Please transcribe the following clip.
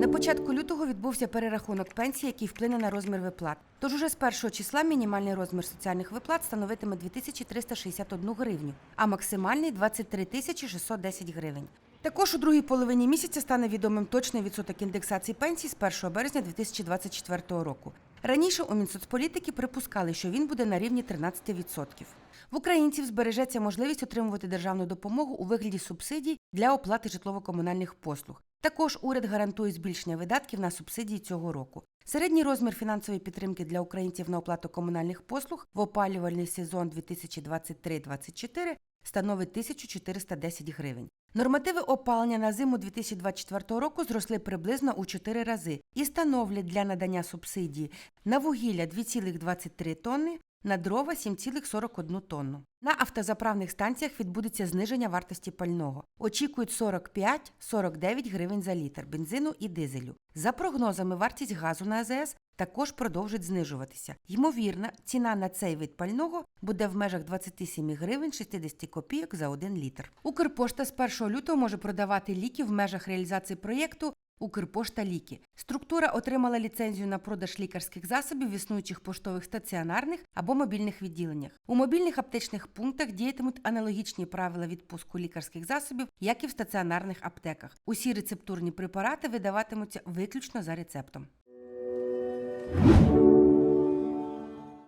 На початку лютого відбувся перерахунок пенсій, який вплине на розмір виплат. Тож уже з першого числа мінімальний розмір соціальних виплат становитиме 2361 гривню, а максимальний 23 тисячі 610 гривень. Також у другій половині місяця стане відомим точний відсоток індексації пенсій з 1 березня 2024 року. Раніше у Мінсоцполітики припускали, що він буде на рівні 13%. В українців збережеться можливість отримувати державну допомогу у вигляді субсидій для оплати житлово-комунальних послуг. Також уряд гарантує збільшення видатків на субсидії цього року. Середній розмір фінансової підтримки для українців на оплату комунальних послуг в опалювальний сезон 2023-2024 становить 1410 гривень. Нормативи опалення на зиму 2024 року зросли приблизно у 4 рази і становлять для надання субсидії на вугілля 2,23 тонни, на дрова 7,41 тонну. На автозаправних станціях відбудеться зниження вартості пального. Очікують 45-49 гривень за літр бензину і дизелю. За прогнозами, вартість газу на АЗС також продовжить знижуватися. Ймовірно, ціна на цей вид пального буде в межах 27 гривень 60 копійок за 1 літр. Укрпошта з 1 лютого може продавати ліки в межах реалізації проєкту Укрпошта Ліки. Структура отримала ліцензію на продаж лікарських засобів в існуючих поштових стаціонарних або мобільних відділеннях. У мобільних аптечних пунктах діятимуть аналогічні правила відпуску лікарських засобів, як і в стаціонарних аптеках. Усі рецептурні препарати видаватимуться виключно за рецептом.